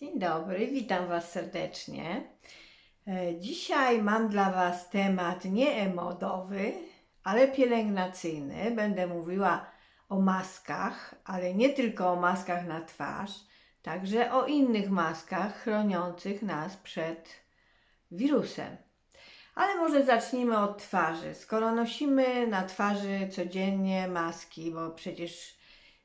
Dzień dobry, witam Was serdecznie. E, Dzisiaj mam dla Was temat nie emodowy, ale pielęgnacyjny. Będę mówiła o maskach, ale nie tylko o maskach na twarz, także o innych maskach chroniących nas przed wirusem. Ale może zacznijmy od twarzy. Skoro nosimy na twarzy codziennie maski, bo przecież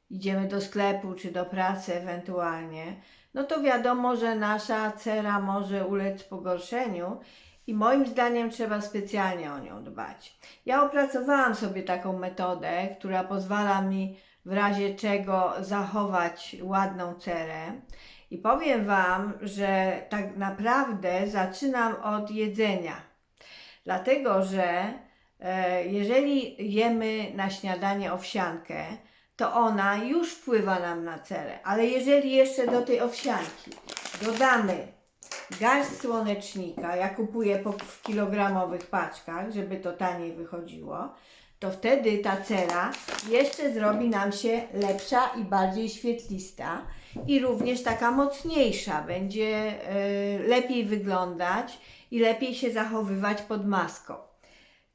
idziemy do sklepu czy do pracy ewentualnie, no to wiadomo, że nasza cera może ulec pogorszeniu i moim zdaniem trzeba specjalnie o nią dbać. Ja opracowałam sobie taką metodę, która pozwala mi w razie czego zachować ładną cerę. I powiem Wam, że tak naprawdę zaczynam od jedzenia. Dlatego, że e, jeżeli jemy na śniadanie owsiankę, to ona już wpływa nam na cerę. Ale jeżeli jeszcze do tej owsianki dodamy garść słonecznika, ja kupuję w kilogramowych paczkach, żeby to taniej wychodziło, to wtedy ta cera jeszcze zrobi nam się lepsza i bardziej świetlista i również taka mocniejsza, będzie e, lepiej wyglądać i lepiej się zachowywać pod maską.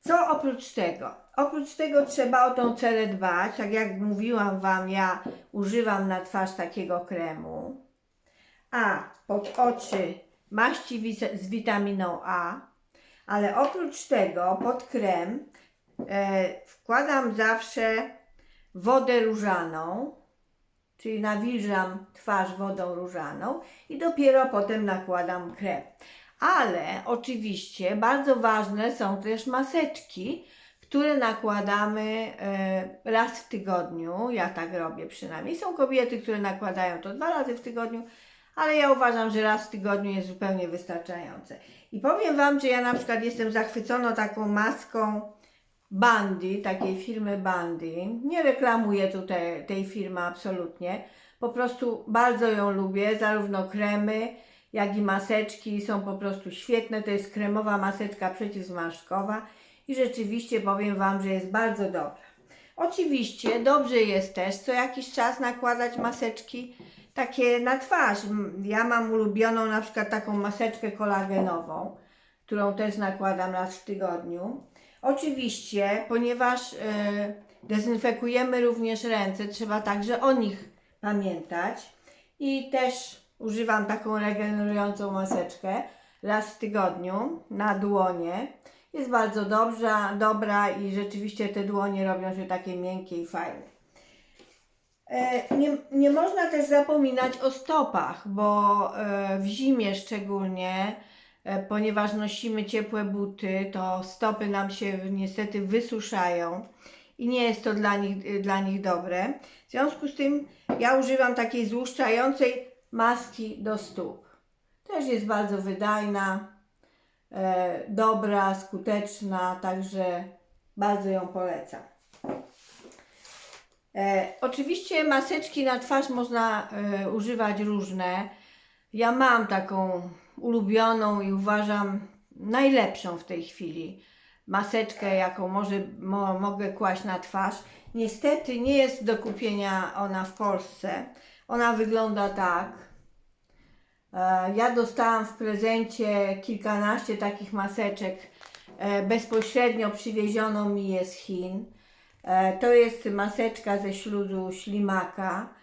Co oprócz tego? Oprócz tego trzeba o tą cerę dbać. Tak jak mówiłam Wam, ja używam na twarz takiego kremu. A pod oczy maści z witaminą A. Ale oprócz tego pod krem e, wkładam zawsze wodę różaną, czyli nawilżam twarz wodą różaną i dopiero potem nakładam krem. Ale oczywiście bardzo ważne są też maseczki, które nakładamy e, raz w tygodniu. Ja tak robię przynajmniej. Są kobiety, które nakładają to dwa razy w tygodniu, ale ja uważam, że raz w tygodniu jest zupełnie wystarczające. I powiem Wam, że ja na przykład jestem zachwycona taką maską Bandy, takiej firmy Bandy. Nie reklamuję tutaj tej firmy absolutnie. Po prostu bardzo ją lubię, zarówno kremy, jak i maseczki są po prostu świetne. To jest kremowa maseczka przeciwzmarszczkowa i rzeczywiście powiem Wam, że jest bardzo dobra. Oczywiście dobrze jest też co jakiś czas nakładać maseczki takie na twarz. Ja mam ulubioną na przykład taką maseczkę kolagenową, którą też nakładam raz w tygodniu. Oczywiście, ponieważ e, dezynfekujemy również ręce, trzeba także o nich pamiętać. I też używam taką regenerującą maseczkę raz w tygodniu na dłonie. Jest bardzo dobrza, dobra i rzeczywiście te dłonie robią się takie miękkie i fajne. E, Nie, nie można też zapominać o stopach, bo e, w zimie szczególnie, e, ponieważ nosimy ciepłe buty, to stopy nam się niestety wysuszają i nie jest to dla nich, dla nich dobre. W związku z tym ja używam takiej złuszczającej maski do stóp. Też jest bardzo wydajna, dobra, skuteczna, także bardzo ją polecam. E, oczywiście maseczki na twarz można e, używać różne. Ja mam taką ulubioną i uważam najlepszą w tej chwili maseczkę, jaką może, mo, mogę kłaść na twarz. Niestety nie jest do kupienia ona w Polsce. Ona wygląda tak. E, Ja dostałam w prezencie kilkanaście takich maseczek. e, Bezpośrednio przywieziono mi je z Chin. E, To jest maseczka ze śluzu ślimaka,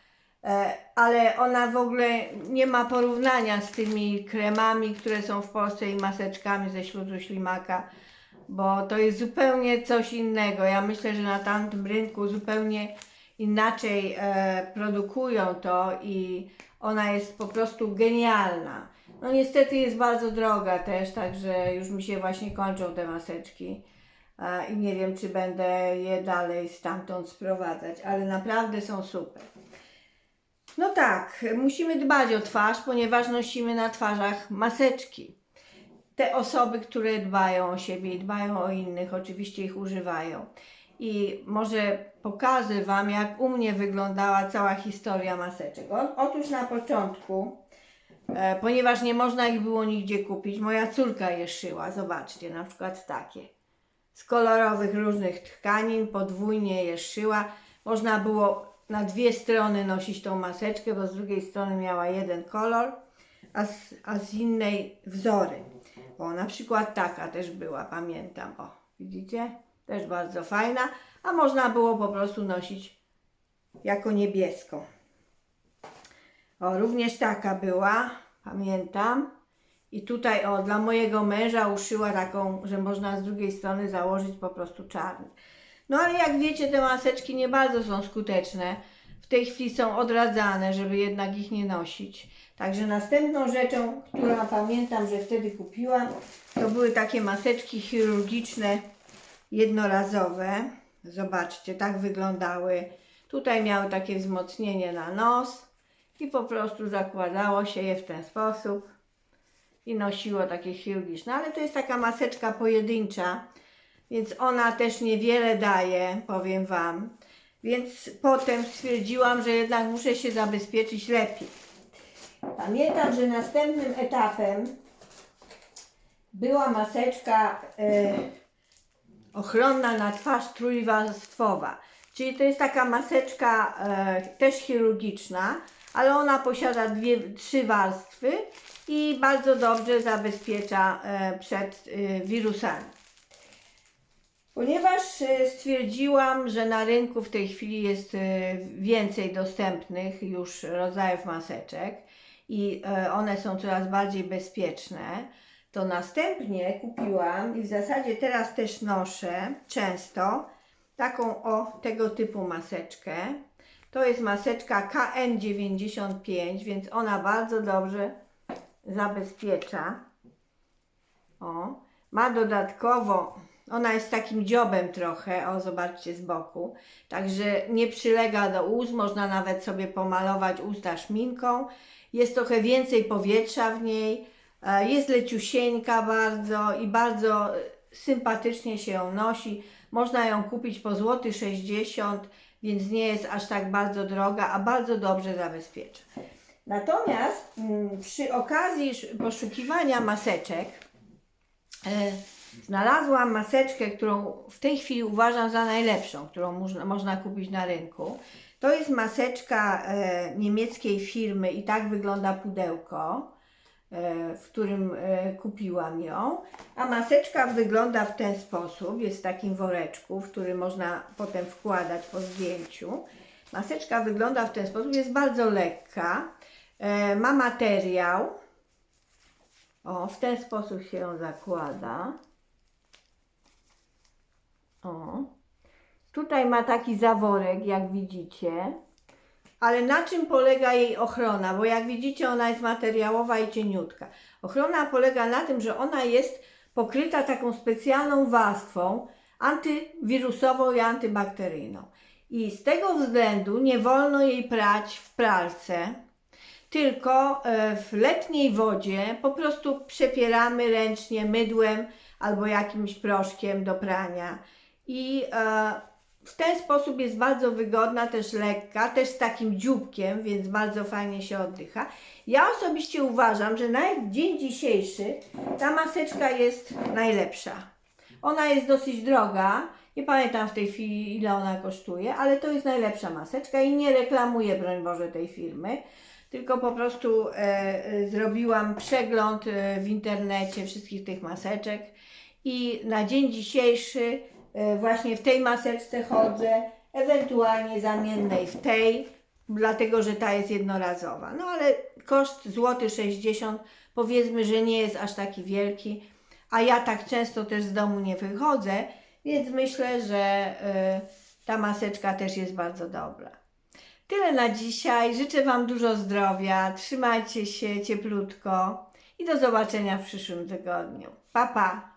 ale ona w ogóle nie ma porównania z tymi kremami, które są w Polsce i maseczkami ze śluzu ślimaka, bo to jest zupełnie coś innego. Ja myślę, że na tamtym rynku zupełnie inaczej e, produkują to i ona jest po prostu genialna. No niestety jest bardzo droga też, także już mi się właśnie kończą te maseczki. E, I nie wiem, czy będę je dalej stamtąd sprowadzać, ale naprawdę są super. No tak, musimy dbać o twarz, ponieważ nosimy na twarzach maseczki. Te osoby, które dbają o siebie i dbają o innych, oczywiście ich używają. I może pokażę Wam, jak u mnie wyglądała cała historia maseczek. Otóż na początku, e, ponieważ nie można ich było nigdzie kupić, moja córka je szyła. Zobaczcie, na przykład takie z kolorowych różnych tkanin, podwójnie je szyła. Można było na dwie strony nosić tą maseczkę, bo z drugiej strony miała jeden kolor. a z, a z innej wzory. O, na przykład taka też była, pamiętam. O, widzicie? Też bardzo fajna, a można było po prostu nosić jako niebieską. O, również taka była, pamiętam. I tutaj, o, dla mojego męża uszyła taką, że można z drugiej strony założyć po prostu czarny. No ale jak wiecie, te maseczki nie bardzo są skuteczne. W tej chwili są odradzane, żeby jednak ich nie nosić. Także następną rzeczą, którą pamiętam, że wtedy kupiłam, to były takie maseczki chirurgiczne, jednorazowe. Zobaczcie, tak wyglądały. Tutaj miały takie wzmocnienie na nos i po prostu zakładało się je w ten sposób i nosiło takie chirurgiczne. Ale to jest taka maseczka pojedyncza, więc ona też niewiele daje, powiem Wam. Więc potem stwierdziłam, że jednak muszę się zabezpieczyć lepiej. Pamiętam, że następnym etapem była maseczka e, ochronna na twarz trójwarstwowa. Czyli to jest taka maseczka e, też chirurgiczna, ale ona posiada dwie, trzy warstwy i bardzo dobrze zabezpiecza e, przed e, wirusami. Ponieważ e, stwierdziłam, że na rynku w tej chwili jest e, więcej dostępnych już rodzajów maseczek i e, one są coraz bardziej bezpieczne, to następnie kupiłam i w zasadzie teraz też noszę często taką o tego typu maseczkę. To jest maseczka KN95, więc ona bardzo dobrze zabezpiecza. O, ma dodatkowo, ona jest takim dziobem trochę, o zobaczcie z boku, także nie przylega do ust, można nawet sobie pomalować usta szminką. Jest trochę więcej powietrza w niej, jest leciusieńka bardzo i bardzo e, sympatycznie się ją nosi. Można ją kupić po złoty 60, więc nie jest aż tak bardzo droga, a bardzo dobrze zabezpiecza. Natomiast mm, przy okazji sz- poszukiwania maseczek e, znalazłam maseczkę, którą w tej chwili uważam za najlepszą, którą można, można kupić na rynku. To jest maseczka e, niemieckiej firmy i tak wygląda pudełko, e, w którym e, kupiłam ją. A maseczka wygląda w ten sposób, jest w takim woreczku, w który można potem wkładać po zdjęciu. Maseczka wygląda w ten sposób, jest bardzo lekka, e, ma materiał. O, w ten sposób się ją zakłada. O. Tutaj ma taki zaworek, jak widzicie. Ale na czym polega jej ochrona? Bo jak widzicie, ona jest materiałowa i cieniutka. Ochrona polega na tym, że ona jest pokryta taką specjalną warstwą antywirusową i antybakteryjną. I z tego względu nie wolno jej prać w pralce, tylko e, w letniej wodzie po prostu przepieramy ręcznie mydłem albo jakimś proszkiem do prania. I e, w ten sposób jest bardzo wygodna, też lekka, też z takim dzióbkiem, więc bardzo fajnie się oddycha. Ja osobiście uważam, że na dzień dzisiejszy ta maseczka jest najlepsza. Ona jest dosyć droga, nie pamiętam w tej chwili ile ona kosztuje, ale to jest najlepsza maseczka i nie reklamuję, broń Boże, tej firmy. Tylko po prostu e, e, zrobiłam przegląd e, w internecie wszystkich tych maseczek i na dzień dzisiejszy właśnie w tej maseczce chodzę, ewentualnie zamiennej w tej, dlatego że ta jest jednorazowa. No ale koszt złoty 60 powiedzmy, że nie jest aż taki wielki, a ja tak często też z domu nie wychodzę, więc myślę, że e, ta maseczka też jest bardzo dobra. Tyle na dzisiaj. Życzę Wam dużo zdrowia. Trzymajcie się cieplutko i do zobaczenia w przyszłym tygodniu. Pa, pa!